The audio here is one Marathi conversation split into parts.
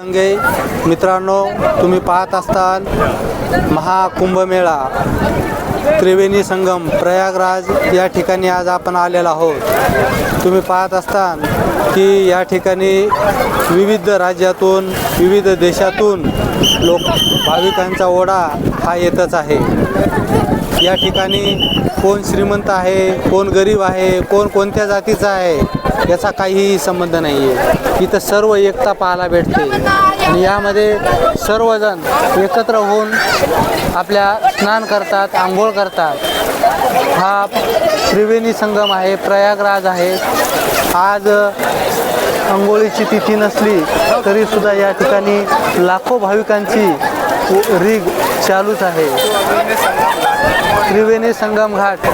संगे मित्रांनो तुम्ही पाहत असताल महाकुंभमेळा त्रिवेणी संगम प्रयागराज या ठिकाणी आज आपण आलेलो आहोत. तुम्ही पाहत असताल की या ठिकाणी विविध राज्यातून विविध देशातून लोक भाविकांचा ओढा हा येतच आहे. या ठिकाणी कोण श्रीमंत आहे कोण गरीब आहे कोण कोणत्या जातीचा आहे याचा काहीही संबंध नाही आहे इथं सर्व एकता पाहायला भेटते. आणि यामध्ये सर्वजण एकत्र होऊन आपल्या स्नान करतात आंघोळ करतात. हा त्रिवेणी संगम आहे प्रयागराज आहे. आज अंघोळीची तिथी नसली तरीसुद्धा या ठिकाणी लाखो भाविकांची रीग चालूच आहे. त्रिवेणी संगम घाट.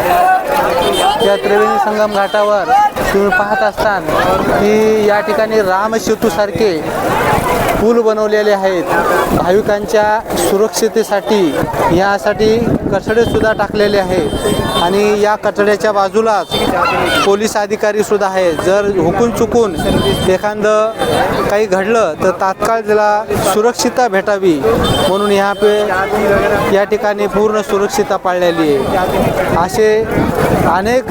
या त्रिवेणी संगम घाटावर तुम्ही पाहत असतान की या ठिकाणी रामसेतूसारखे पूल बनवलेले आहेत. भाविकांच्या सुरक्षितेसाठी यासाठी कचडेसुद्धा टाकलेले आहे. आणि या कचड्याच्या बाजूलाच पोलीस अधिकारीसुद्धा आहे आहेत. जर हुकून चुकून एखादं काही घडलं तर तात्काळ त्याला सुरक्षितता भेटावी म्हणून ह्या पे या ठिकाणी पूर्ण सुरक्षितता पाळलेली आहे. असे अनेक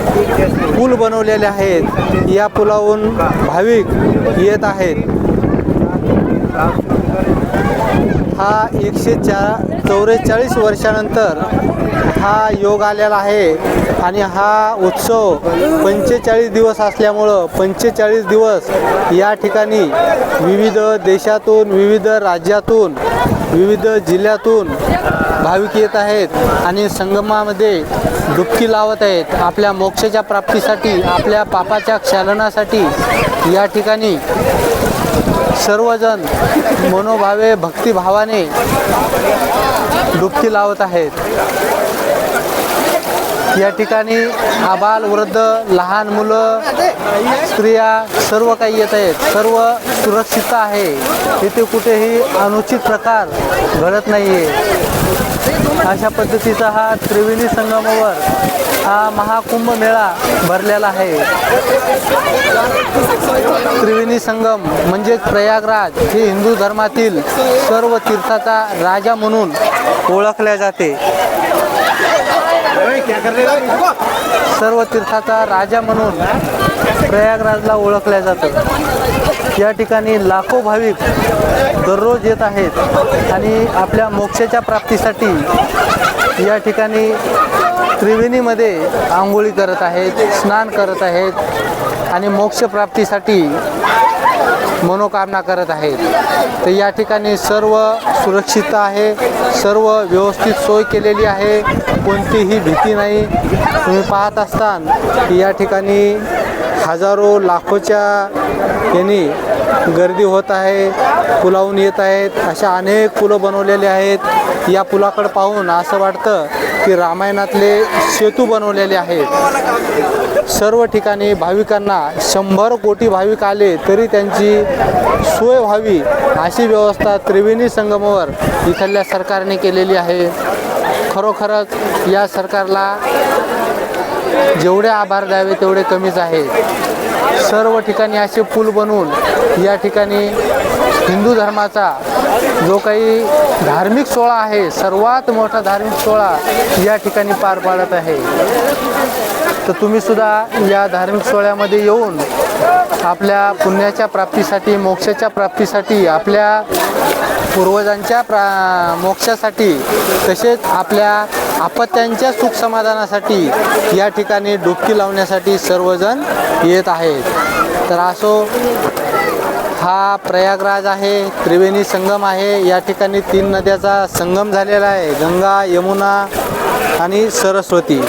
पूल बनवलेले आहेत. या पुलावरून भाविक येत आहेत. हा एकशे चा चौवेचाळीस वर्षानंतर हा योग आलेला आहे आणि हा उत्सव पंचेचाळीस दिवस असल्यामुळं पंचेचाळीस दिवस या ठिकाणी विविध देशातून विविध राज्यातून विविध जिल्ह्यातून भाविक येत आहेत आणि संगमामध्ये डुबकी लावत आहेत. आपल्या मोक्षाच्या प्राप्तीसाठी आपल्या पापाच्या क्षालनासाठी या ठिकाणी सर्वजण मनोभावे भक्तिभावाने डुबकी लावत आहेत. या ठिकाणी आबाल वृद्ध लहान मुलं स्त्रिया सर्व काही येत आहेत. सर्व सुरक्षित आहे. इथे कुठेही अनुचित प्रकार घडत नाही आहे अशा पद्धतीचा हा त्रिवेणी संगमावर हा महाकुंभ मेळा भरलेला आहे. त्रिवेणी संगम म्हणजेच प्रयागराज हे हिंदू धर्मातील सर्व तीर्थाचा राजा म्हणून ओळखल्या जाते. सर्व तीर्थाचा राजा म्हणून प्रयागराजला ओळखल्या जातं. या ठिकाणी लाखो भाविक दररोज येत आहेत आणि आपल्या मोक्षाच्या प्राप्तीसाठी या ठिकाणी त्रिवेणीमध्ये आंघोळी करत आहेत स्नान करत आहेत. आणि मोक्षप्राप्तीसाठी मनोकामना करत आहेत. तर या ठिकाणी सर्व सुरक्षितता आहे सर्व व्यवस्थित सोय केलेली आहे कोणतीही भीती नाही. तुम्ही पाहत असताल की या ठिकाणी हजारो लाखोच्या यांनी गर्दी होत आहे पुलावून येत आहेत. अशा अनेक पुलं बनवलेले आहेत. या पुलाकडे पाहून असं वाटतं की रामायणातले सेतू बनवलेले आहेत. सर्व ठिकाणी भाविकांना शंभर कोटी भाविक आले तरी त्यांची सोय व्हावी अशी व्यवस्था त्रिवेणी संगमावर इथल्या सरकारने केलेली आहे. खरोखरच या सरकारला जेवढे आभार द्यावे तेवढे कमीच आहे सर्व ठिकाणी असे पूल बनवून या ठिकाणी हिंदू धर्माचा जो काही धार्मिक सोहळा आहे सर्वात मोठा धार्मिक सोहळा या ठिकाणी पार पाडत आहे. तर तुम्ही सुद्धा या धार्मिक सोहळ्यामध्ये येऊन आपल्या पुण्याच्या प्राप्तीसाठी मोक्षाच्या प्राप्तीसाठी आपल्या पूर्वजांच्या प्रा मोक्षासाठी तसेच आपल्या आपत्यांच्या सुख समाधानासाठी या ठिकाणी डुबकी लावण्यासाठी सर्वजण येत आहेत. तर असो हा प्रयागराज आहे त्रिवेणी संगम आहे. या ठिकाणी तीन नद्याचा संगम झालेला आहे. गंगा यमुना आणि सरस्वती.